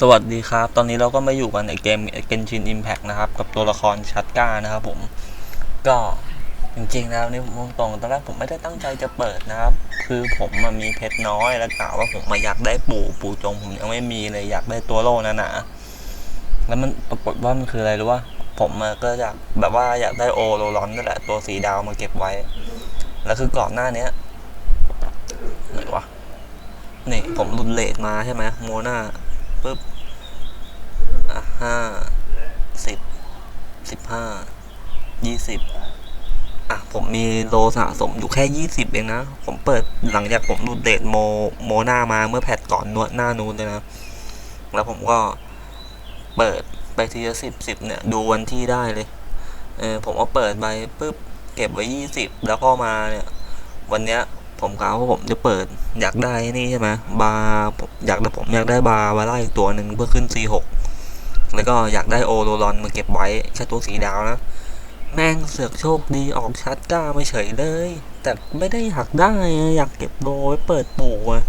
สวัสดีครับ ตอนนี้เราก็มาอยู่กันในเกม Genshin Impact นะครับ กับตัวละครชัดก้านะครับผม ก็จริงๆแล้วนี่ผมตรงตอนแรกผมไม่ได้ตั้งใจจะเปิดนะครับ คือผมมามีเพชรน้อยแล้วกล่าวว่าผมมาอยากได้ปู่ปู่จงผมยังไม่มีเลยอยากได้ตัวโล่นั่นนะแล้วมันปรากฏว่ามันคืออะไรรู้ว่าผมมาก็อยากแบบว่าอยากได้โอโรลอนนั่นแหละตัวสีดาวมาเก็บไว้ แล้วคือก่อนหน้าเนี้ยไหนวะนี่ผมหลุดเลทมาใช่ไหมโมนา ปุ๊บอะห้าสิบสิบห้ายี่สิบอะ ผมมีโลสะสมอยู่แค่ยี่สิบเองนะ ผมเปิดหลังจากผมดูเดทโมโมหน้ามาเมื่อแพทก่อนนวดหน้านู้นเลยนะ แล้วผมก็เปิดไปทีละสิบสิบเนี่ย ดูวันที่ได้เลย เออผมก็เปิดไปปุ๊บ เก็บไว้ยี่สิบแล้วก็มาเนี่ย วันเนี้ย ผมกล่าวว่าผมจะเปิด อยากได้นี่ใช่ไหมบาร์อยากได้ผมอยากได้บาร์วาร่าอีกตัวหนึ่งเพื่อขึ้น C6 แล้วก็อยากได้โอโรลอนมาเก็บไว้แค่ตัวสีดาวนะ แม่งเสือกโชคดีออกชัดกล้าไมาเฉยเลย แต่ไม่ได้อยากได้อยากเก็บโลไว้เปิดปู่อะ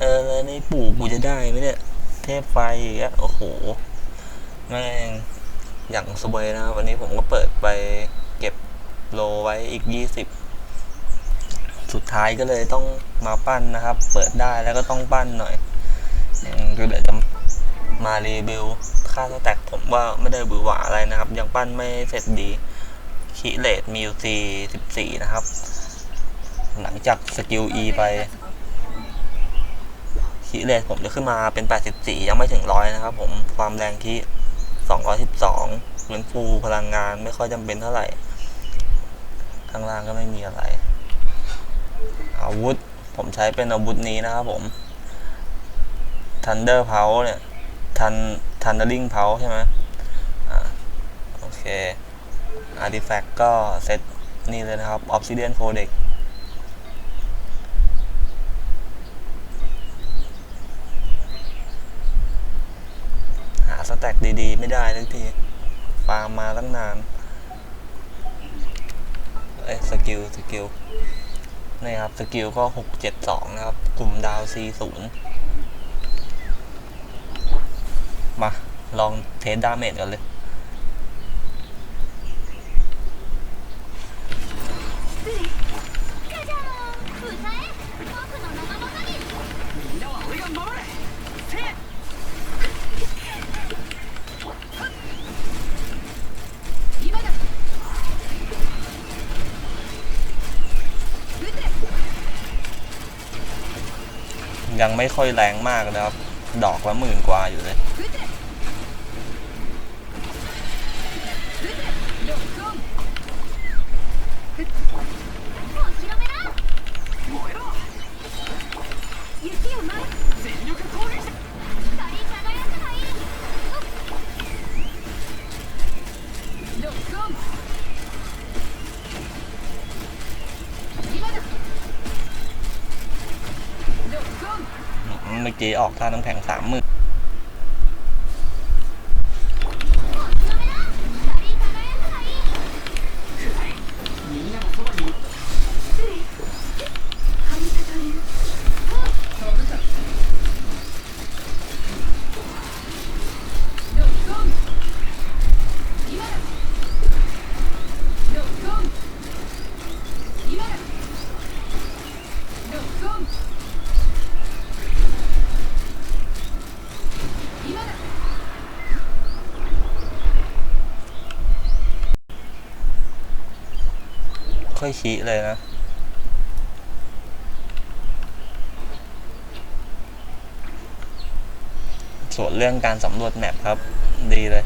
เออแล้วในปู่กูจะได้ไหมเนี่ย เทพไฟอย่างเงี้ยโอ้โห แม่งอย่างสวยนะ วันนี้ผมก็เปิดไปเก็บโลไว้อีกยี่สิบ สุดท้ายก็เลยต้องมาปั้นนะครับ เปิดได้แล้วก็ต้องปั้นหน่อยก็เดี๋ยวจะมารีวิวค่าสแต็กผมว่าไม่ได้บือหวาอะไรนะครับ ยังปั้นไม่เสร็จดีคิเลตมีอยู่สี่สิบสี่นะครับ หลังจากสกิล E ไปคิเลตผมจะขึ้นมาเป็น 84 ยังไม่ถึงร้อยนะครับผมความแรงคิ212เป็นฟูพลังงานไม่ค่อยจำเป็นเท่าไหร่ ข้างล่างก็ไม่มีอะไร อาวุธ ผมใช้เป็นอาวุธนี้นะครับผม Thunder p o w e r เนี่ยทัน Thundering p o w e r ใช่ไหมอ่าโอเค Artifact ก็เซตนี่เลยนะครับ Obsidian Codex หาสแต็กดีๆ ไม่ได้ทักที ฟาร์มมาตั้งนาน เอ้สกิล สกิล นี่ครับ สกิลก็ 672 นะครับ กลุ่มดาว C0 มา ลองเทสดาเมจกันเลย ยังไม่ค่อยแรงมากนะครับ ดอกละหมื่นกว่าอยู่เลย มเมื่อกี้ออกท่าน้ำแข็งสามหมื่น ค่อยชี้เลยนะ ส่วนเรื่องการสำรวจแมพครับ ดีเลย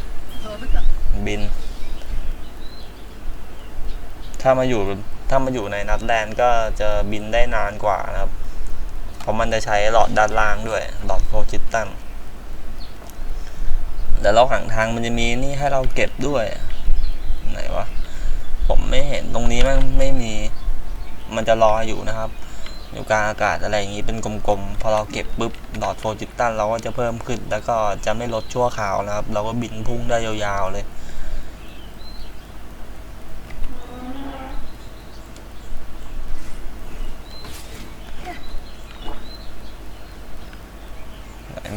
บิน ถ้ามาอยู่ถ้ามาอยู่ในนัดแลนด์ก็จะบินได้นานกว่านะครับ เพราะมันจะใช้หลอดด้านล่างด้วย หลอดโพจิตตันแดี๋ยวเราห่างทางมันจะมีนี่ให้เราเก็บด้วย ไหนวะ ไม่เห็นตรงนี้มันไม่มีมันจะรอยอยู่นะครับ อยู่กลางอากาศอะไรอย่างนี้เป็นกลมๆ พอเราเก็บปุ๊บหลอดโฟจิตตันเราก็จะเพิ่มขึ้น แล้วก็จะไม่ลดชั่วคราวนะครับ เราก็บินพุ่งได้ยาวๆเลย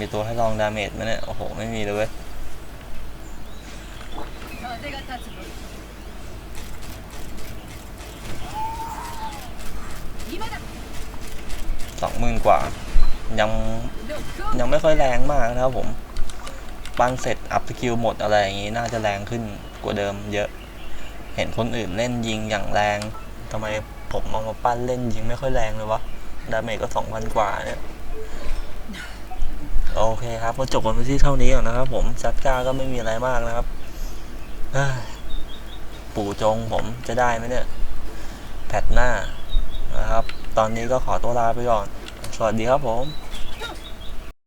มีตัวให้ลองดาเมจไหมเนี่ย โอ้โห ไม่มีเลยเว้ย สองหมื่นกว่า ยังยังไม่ค่อยแรงมากนะครับผมปันเสร็จอัพสกิลหมดอะไรอย่างนี้น่าจะแรงขึ้นกว่าเดิมเยอะ เห็นคนอื่นเล่นยิงอย่างแรงทำไมผมเอามาปั้นเล่นยิงไม่ค่อยแรงเลยวะดาเมจก็สองพันกว่าเนี่ยโอเคครับก็จบกันที่เท่านี้ก่อนนะครับ ผมซัดก้าก็ไม่มีอะไรมากนะครับปู่จงผมจะได้ไหมเนี่ย แพทหน้า นะครับ ตอนนี้ก็ขอตัวลาไปก่อน สวัสดีครับผม